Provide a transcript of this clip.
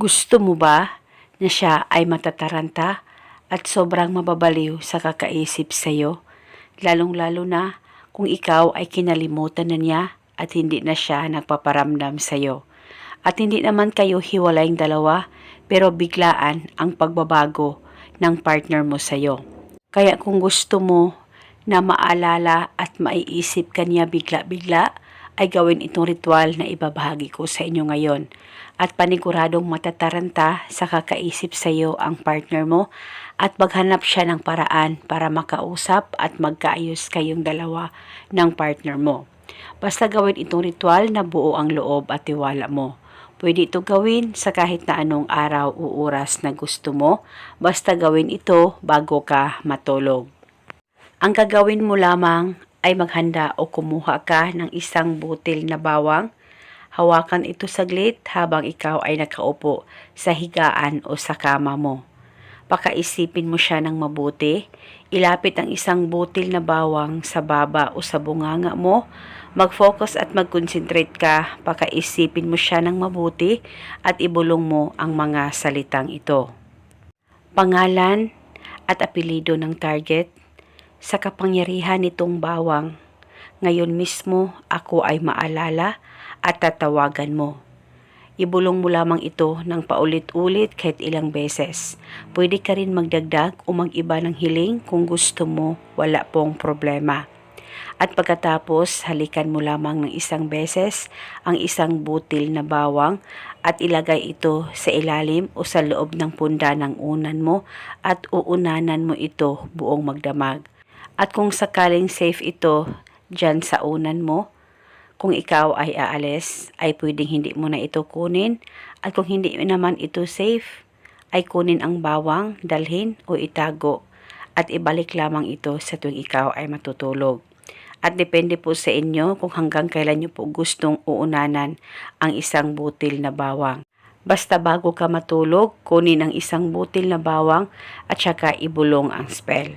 Gusto mo ba na siya ay matataranta at sobrang mababaliw sa kakaisip sa'yo? Lalong-lalo na kung ikaw ay kinalimutan na niya at hindi na siya nagpaparamdam sa'yo. At hindi naman kayo hiwalayng dalawa pero biglaan ang pagbabago ng partner mo sa'yo. Kaya kung gusto mo na maalala at maiisip ka niya bigla-bigla, ay gawin itong ritual na ibabahagi ko sa inyo ngayon. At paniguradong matataranta sa kakaisip sa iyo ang partner mo at maghanap siya ng paraan para makausap at magkaayos kayong dalawa ng partner mo. Basta gawin itong ritual na buo ang loob at tiwala mo. Pwede ito gawin sa kahit na anong araw o oras na gusto mo, basta gawin ito bago ka matulog. Ang gagawin mo lamang ay maghanda o kumuha ka ng isang butil na bawang. Hawakan ito saglit habang ikaw ay nakaupo sa higaan o sa kama mo. Pakaisipin mo siya ng mabuti. Ilapit ang isang butil na bawang sa baba o sa bunganga mo. Mag-focus at mag-concentrate ka. Pakaisipin mo siya ng mabuti at ibulong mo ang mga salitang ito. Pangalan at apelido ng target sa kapangyarihan nitong bawang. Ngayon mismo ako ay maalala at tatawagan mo. Ibulong mo lamang ito ng paulit-ulit kahit ilang beses. Pwede ka rin magdagdag o mag-iba ng hiling kung gusto mo, wala pong problema. At pagkatapos, halikan mo lamang ng isang beses ang isang butil na bawang at ilagay ito sa ilalim o sa loob ng punda ng unan mo at uunanan mo ito buong magdamag. At kung sakaling safe ito dyan sa unan mo, kung ikaw ay aalis, ay pwedeng hindi mo na ito kunin. At kung hindi naman ito safe, ay kunin ang bawang, dalhin o itago. At ibalik lamang ito sa tuwing ikaw ay matutulog. At depende po sa inyo kung hanggang kailan nyo po gustong uunanan ang isang butil na bawang. Basta bago ka matulog, kunin ang isang butil na bawang at saka ibulong ang spell.